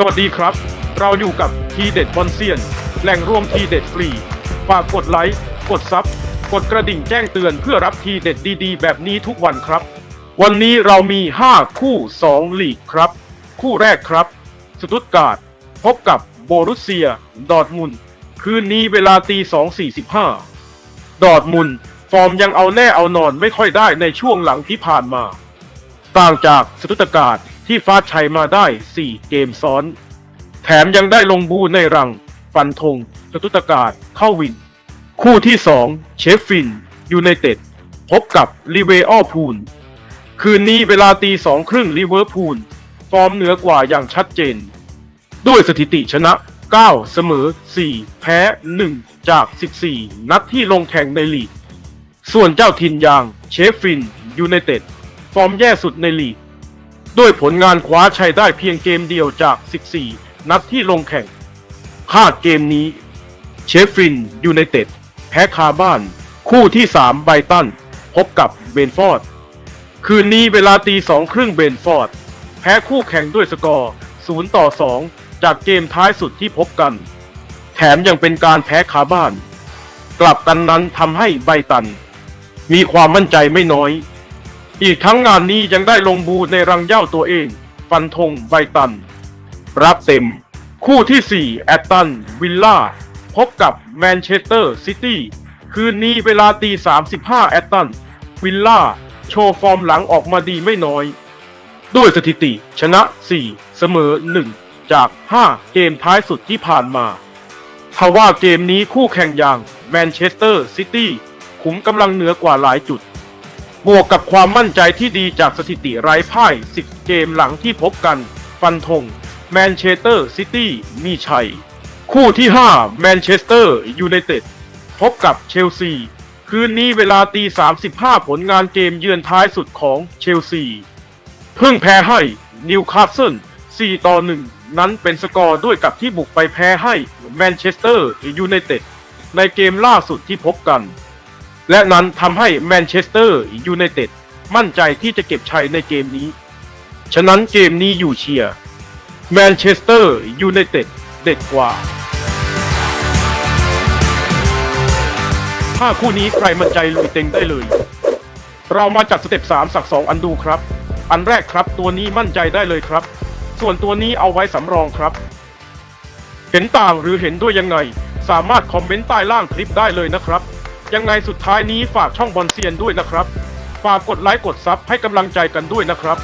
สวัสดีครับ เราอยู่กับทีเด็ดบอลเซียน แหล่งรวมทีเด็ดฟรี ฝากกดไลค์ กดซับ กดกระดิ่งแจ้งเตือนเพื่อรับทีเด็ดดีๆ แบบนี้ทุกวันครับ วันนี้เรามี 5 คู่ 2 ลีกครับ คู่แรกครับ สตุตการ์ดพบกับโบรุสเซีย ดอร์ทมุนคืนนี้เวลาตี2.45 ดอร์ทมุนฟอร์มยังเอาแน่เอานอนไม่ค่อยได้ในช่วงหลังที่ผ่านมา ต่างจากสตุตการ์ด ที่ฟาดชัยมาได้ 4 เกมซ้อน แถมยังได้ลงบูในรัง ฟันธงสตุตการ์เข้าวิน คู่ที่ 2 เชฟฟินยูไนเต็ด พบกับลิเวอร์พูล คืนนี้เวลาตีสองครึ่งลิเวอร์พูล ฟอร์มเหนือกว่าอย่างชัดเจน ด้วยสถิติชนะ 9 เสมอ 4 แพ้ 1 จาก 14 นัดที่ลงแข่งในลีก ส่วนเจ้าถิ่นอย่างเชฟฟินยูไนเต็ด ฟอร์มแย่สุดในลีก ด้วยผลงานคว้าชัยได้เพียงเกมเดียวจาก 14 นัดที่ลงแข่ง5เกมนี้ เชฟฟินยูไนเต็ดแพ้คาบ้าน คู่ที่ 3 ไบตัน พบกับเบนฟอร์ด คืนนี้เวลาตีสองครึ่งเบนฟอร์ด แพ้คู่แข่งด้วยสกอร์ 0 ต่อ 2 จากเกมท้ายสุดที่พบกัน แถมยังเป็นการแพ้คาบ้าน กลับกันนั้นทำให้ไบตัน มีความมั่นใจไม่น้อย อีกทั้งงานนี้ยังได้ลงบูในรังเย้าตัวเอง ฟันธงไบตัน รับเต็ม คู่ที่ 4 แอตตัน วิลล่า พบกับแมนเชสเตอร์ซิตี้ คืนนี้เวลาตี35 แอตตัน วิลล่า โชว์ฟอร์มหลังออกมาดีไม่น้อย ด้วยสถิติชนะ 4 เสมอ 1 จาก 5 เกมท้ายสุดที่ผ่านมาทว่าเกมนี้คู่แข่งอย่างแมนเชสเตอร์ซิตี้ขุมกำลังเหนือกว่าหลายจุด บวกกับความมั่นใจที่ดีจากสถิติไร้พ่าย 10 เกมหลังที่พบกัน ฟันธงแมนเชสเตอร์ซิตี้มีชัย คู่ที่ 5 แมนเชสเตอร์ยูไนเต็ดพบกับเชลซี คืนนี้เวลาตี 35 ผลงานเกมเยือนท้ายสุดของเชลซี เพิ่งแพ้ให้นิวคาสเซิล 4 ต่อ 1 นั้นเป็นสกอร์ด้วยกับที่บุกไปแพ้ให้แมนเชสเตอร์ยูไนเต็ดในเกมล่าสุดที่พบกัน และนั้นทำให้แมนเชสเตอร์ยูไนเต็ดมั่นใจที่จะเก็บชัยในเกมนี้ ฉะนั้นเกมนี้อยู่เชียร์แมนเชสเตอร์ยูไนเต็ดเด็ดกว่า ถ้าคู่นี้ใครมั่นใจลุยเต็งได้เลย เรามาจัดสเต็ป3สัก 2 อันดูครับ อันแรกครับตัวนี้มั่นใจได้เลยครับ ส่วนตัวนี้เอาไว้สำรองครับ เห็นต่างหรือเห็นด้วยยังไง สามารถคอมเมนต์ใต้ล่างคลิปได้เลยนะครับ ยังไงสุดท้ายนี้ฝากช่องบอลเซียนด้วยนะครับ ฝากกดไลค์กดซับให้กำลังใจกันด้วยนะครับ